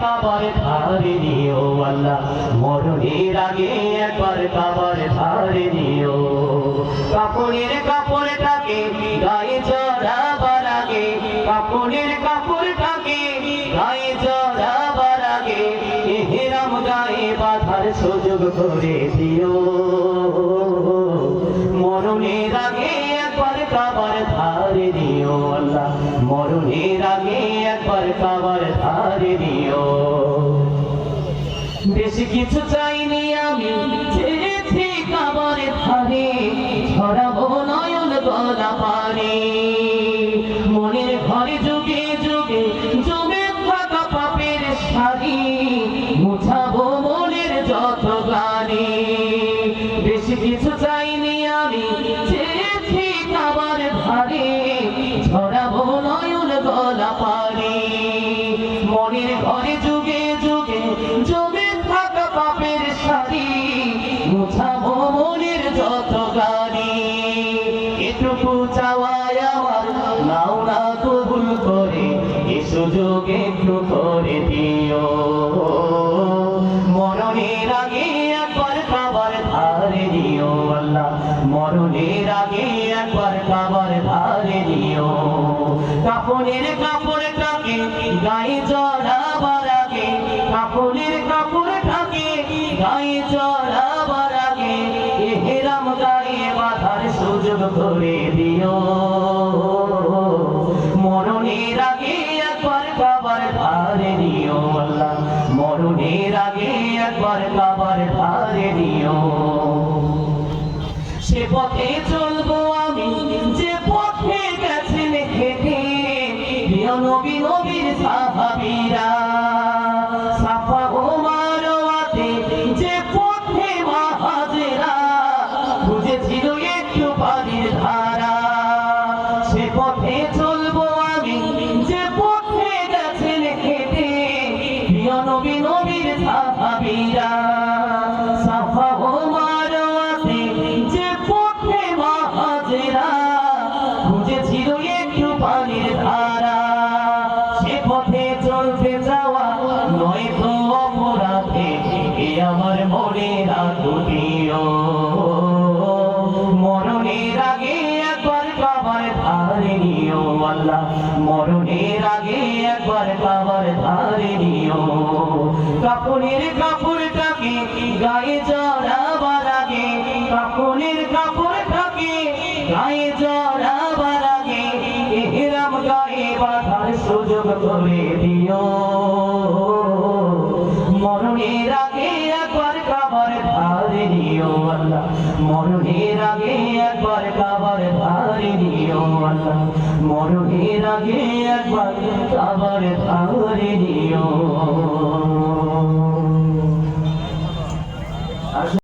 কাবার ধারে নিও আল্লাহ। মরণের আগে একবার কাবার ধারে নিও। কাপড়ের কাপড়টাকে গায়ে জড়াবার আগে। কাপড়ের কাপড়টাকে গায়ে জড়াবার আগে। এহেরাম গায়ে বাঁধার সুযোগ করে দিও। মরণের আগে ধারে দিও আল্লাহ। মরণের আগে একবার কাবার ধারে দিও। বেশি কিছু চাইনি আমি, ছেড়েছি কাবার ধারে। ছড়াবো নয়ন গলা পারে মনের ঘরে যুগে যুগে জমে থাকা পাপের শাড়ি মুছাবো মনের যত গানি বেশি কিছু চাইনি এটুকু চাওয়ায় আমার নাও কবুল করে, এ সুযোগ একটু করে দিও। মরণের আগে একবার খাবার ধারে দিও, আল্লাহ। মরণের আগে একবার খাবার ধারে দিও। কাপড়ের কাপড়টাকে গায়ে জড়াবার আগে কাপড়ের কাপড়টাকে গায়ে জড়াবার আগে, এহেরাম গায়ে করে দিও মরণের আগে একবার কাবার ধারে দিও আল্লাহ। মরণের আগে একবার কাবার ধারে দিও। সে পথে চলবো আমি, যে পথে গেছেন নবী নবীর সাহাবীরা। যে পথে মাহাজেরা খুঁজেছিল আমার মনে রাখুটিও মরণের আগে একবার কাবার ধারে নিও আল্লাহ, মরণের আগে একবার কাবার ধারে কাপড়ের কাপড়টাকে গায়ে জড়াবার আগে কাপড়ের কাপড়টাকে গায়ে জড়াবার আগে এহেরাম গায়ে বাঁধার সুযোগ করে দিও। মরণের আগে একবার কাবার ধারে নিও আল্লাহ। মরণের আগে একবার কাবার ধারে নিও আল্লাহ। মরণের আগে একবার কাবার ধারে নিও।